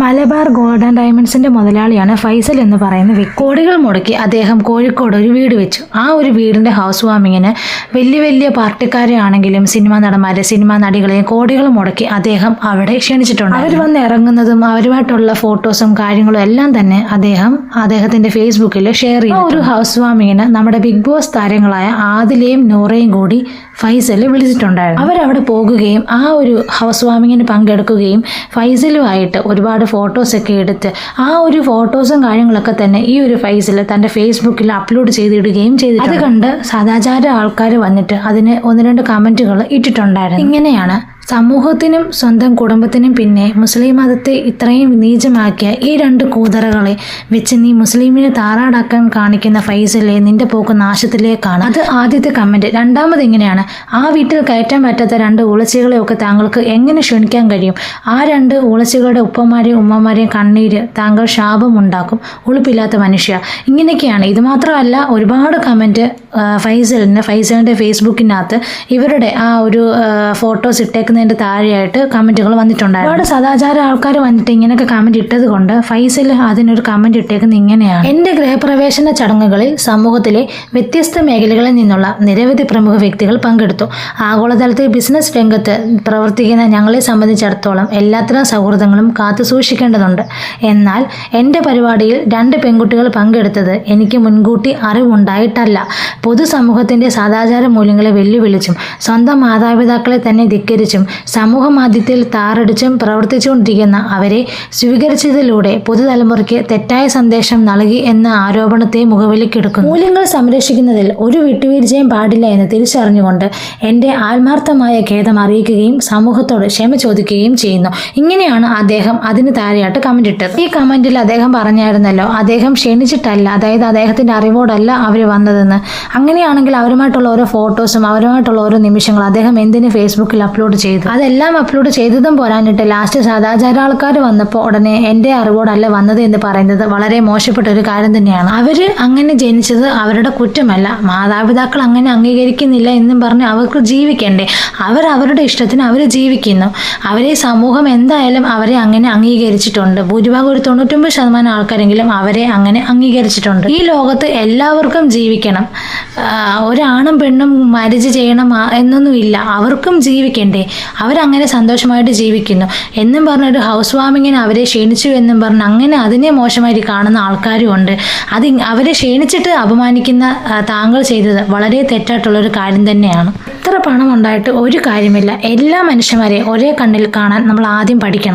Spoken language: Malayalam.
മലബാർ ഗോൾഡൻ ആൻഡ് ഡയമണ്ട്സിന്റെ മുതലാളിയാണ് ഫൈസൽ എന്ന് പറയുന്ന വ്യക്തി. കോടികൾ മുടക്കി അദ്ദേഹം കോഴിക്കോട് ഒരു വീട് വെച്ചു. ആ ഒരു വീടിന്റെ ഹൗസ് വാമിങ്ങിന് വലിയ വലിയ പാർട്ടിക്കാരെ ആണെങ്കിലും സിനിമാ നടന്മാരെ സിനിമാ നടികളെയും കോടികൾ മുടക്കി അദ്ദേഹം അവിടെ ക്ഷണിച്ചിട്ടുണ്ട്. അവർ വന്ന് ഇറങ്ങുന്നതും അവരുമായിട്ടുള്ള ഫോട്ടോസും കാര്യങ്ങളും എല്ലാം തന്നെ അദ്ദേഹം അദ്ദേഹത്തിന്റെ ഫേസ്ബുക്കിൽ ഷെയർ ചെയ്തു ഒരു ഹൗസ് വാമിങ്ങിന് നമ്മുടെ ബിഗ് ബോസ് താരങ്ങളായ ആദിലയും നൂറയും കൂടി ഫൈസൽ വിളിച്ചിട്ടുണ്ടായിരുന്നു. അവരവിടെ പോകുകയും ആ ഒരു ഹൗസ് വാമിങ്ങിന് പങ്കെടുക്കുകയും ഫൈസലുമായിട്ട് ഒരുപാട് ഫോട്ടോസ് ഒക്കെ എടുത്ത് ആ ഒരു ഫോട്ടോസും കാര്യങ്ങളൊക്കെ തന്നെ ഈ ഒരു ഫൈസിൽ തന്റെ ഫേസ്ബുക്കിൽ അപ്ലോഡ് ചെയ്തിടുകയും ചെയ്തു അത് കണ്ട് സദാചാര ആൾക്കാർ വന്നിട്ട് അതിന് ഒന്ന് രണ്ട് കമന്റുകൾ ഇട്ടിട്ടുണ്ടായിരുന്നു. ഇങ്ങനെയാണ് സമൂഹത്തിനും സ്വന്തം കുടുംബത്തിനും പിന്നെ മുസ്ലിം മതത്തെ ഇത്രയും നീചമാക്കിയ ഈ രണ്ട് കൂതറകളെ വെച്ച് നീ മുസ്ലിമിനെ താറാടാക്കാൻ കാണിക്കുന്ന ഫൈസലെ നിന്റെ പോക്ക് നാശത്തിലേക്കാണ്. അത് ആദ്യത്തെ കമന്റ് രണ്ടാമത് ഇങ്ങനെയാണ്. ആ വീട്ടിൽ കയറ്റാൻ പറ്റാത്ത രണ്ട് ഉളച്ചികളെയൊക്കെ താങ്കൾക്ക് എങ്ങനെ ക്ഷണിക്കാൻ കഴിയും? ആ രണ്ട് ഉളച്ചികളുടെ ഉപ്പമാരെയും ഉമ്മമാരെയും കണ്ണീര് താങ്കൾ ശാപമുണ്ടാക്കും ഉളുപ്പില്ലാത്ത മനുഷ്യ. ഇങ്ങനെയൊക്കെയാണ്. ഇത് മാത്രമല്ല ഒരുപാട് കമന്റ് ഫൈസലിന് ഫൈസലിന്റെ ഫേസ്ബുക്കിനകത്ത് ഇവരുടെ ആ ഒരു ഫോട്ടോസ് ഇട്ടേക്കുന്നതിന്റെ താഴെയായിട്ട് കമന്റുകൾ വന്നിട്ടുണ്ടായിരുന്നു. ഒരുപാട് സദാചാര ആൾക്കാർ വന്നിട്ട് ഇങ്ങനെയൊക്കെ കമന്റ് ഇട്ടത് കൊണ്ട് ഫൈസൽ അതിനൊരു കമന്റ് ഇട്ടേക്കുന്നത് ഇങ്ങനെയാണ്. എന്റെ ഗൃഹപ്രവേശന ചടങ്ങുകളിൽ സമൂഹത്തിലെ വ്യത്യസ്ത മേഖലകളിൽ നിന്നുള്ള നിരവധി പ്രമുഖ വ്യക്തികൾ പങ്കെടുത്തു. ആഗോളതലത്തിൽ ബിസിനസ് രംഗത്ത് പ്രവർത്തിക്കുന്ന ഞങ്ങളെ സംബന്ധിച്ചിടത്തോളം എല്ലാത്തരം സൗഹൃദങ്ങളും കാത്തു സൂക്ഷിക്കേണ്ടതുണ്ട്. എന്നാൽ എന്റെ പരിപാടിയിൽ രണ്ട് പെൺകുട്ടികൾ പങ്കെടുത്തത് എനിക്ക് മുൻകൂട്ടി അറിവുണ്ടായിട്ടല്ല. പൊതുസമൂഹത്തിന്റെ സദാചാര മൂല്യങ്ങളെ വെല്ലുവിളിച്ചും സ്വന്തം മാതാപിതാക്കളെ തന്നെ ധിക്കരിച്ചും സമൂഹ മാധ്യമത്തിൽ താറടിച്ചും പ്രവർത്തിച്ചുകൊണ്ടിരിക്കുന്ന അവരെ സ്വീകരിച്ചതിലൂടെ പുതുതലമുറയ്ക്ക് തെറ്റായ സന്ദേശം നൽകി എന്ന ആരോപണത്തെ മുഖവിലക്കെടുക്കുന്നു മൂല്യങ്ങൾ സംരക്ഷിക്കുന്നതിൽ ഒരു വിട്ടുവീഴ്ചയും പാടില്ല എന്ന് തിരിച്ചറിഞ്ഞുകൊണ്ട് എന്റെ ആത്മാർത്ഥമായ ഖേദം അറിയിക്കുകയും സമൂഹത്തോട് ക്ഷമ ചോദിക്കുകയും ചെയ്യുന്നു. ഇങ്ങനെയാണ് അദ്ദേഹം അതിന് താരയായിട്ട് കമന്റ് ഇട്ടത്. ഈ കമന്റിൽ അദ്ദേഹം പറഞ്ഞായിരുന്നല്ലോ അദ്ദേഹം ക്ഷണിച്ചിട്ടല്ല അതായത് അദ്ദേഹത്തിന്റെ അറിവോടല്ല അവർ വന്നതെന്ന്. അങ്ങനെയാണെങ്കിൽ അവരുമായിട്ടുള്ള ഓരോ ഫോട്ടോസും അവരുമായിട്ടുള്ള ഓരോ നിമിഷങ്ങളും അദ്ദേഹം എന്തിന് ഫേസ്ബുക്കിൽ അപ്ലോഡ് ചെയ്തു? അതെല്ലാം അപ്ലോഡ് ചെയ്തതും പോരാഞ്ഞിട്ട് ലാസ്റ്റ് സദാചാര ആൾക്കാർ വന്നപ്പോൾ ഉടനെ എന്റെ അറിവോടല്ല വന്നത് എന്ന് പറയുന്നത് വളരെ മോശപ്പെട്ട ഒരു കാര്യം തന്നെയാണ്. അവർ അങ്ങനെ ജനിച്ചത് അവരുടെ കുറ്റമല്ല. മാതാപിതാക്കൾ അങ്ങനെ അംഗീകരിക്കുന്നില്ല എന്നും പറഞ്ഞ് അവർക്ക് ജീവിക്കണ്ടേ? അവർ അവരുടെ ഇഷ്ടത്തിന് അവർ ജീവിക്കുന്നു. അവരെ സമൂഹം എന്തായാലും അവരെ അങ്ങനെ അംഗീകരിച്ചിട്ടുണ്ട്. ഭൂരിഭാഗം ഒരു തൊണ്ണൂറ്റൊമ്പത് ശതമാനം ആൾക്കാരെങ്കിലും അവരെ അങ്ങനെ അംഗീകരിച്ചിട്ടുണ്ട്. ഈ ലോകത്ത് എല്ലാവർക്കും ജീവിക്കണം. ഒരാണും പെണ്ണും മാരേജ് ചെയ്യണം എന്നൊന്നുമില്ല. അവർക്കും ജീവിക്കണ്ടേ? അവരങ്ങനെ സന്തോഷമായിട്ട് ജീവിക്കുന്നു. എന്നും പറഞ്ഞൊരു ഹൗസ് വാമിങ്ങിന് അവരെ ക്ഷണിച്ചു എന്നും പറഞ്ഞ് അങ്ങനെ അതിനെ മോശമായിട്ട് കാണുന്ന ആൾക്കാരും ഉണ്ട്. അത് അവരെ ക്ഷണിച്ചിട്ട് അപമാനിക്കുന്ന താങ്കൾ ചെയ്തത് വളരെ തെറ്റായിട്ടുള്ളൊരു കാര്യം തന്നെയാണ്. എത്ര പണം ഉണ്ടായിട്ട് ഒരു കാര്യമില്ല. എല്ലാ മനുഷ്യന്മാരെയും ഒരേ കണ്ണിൽ കാണാൻ നമ്മൾ ആദ്യം പഠിക്കണം.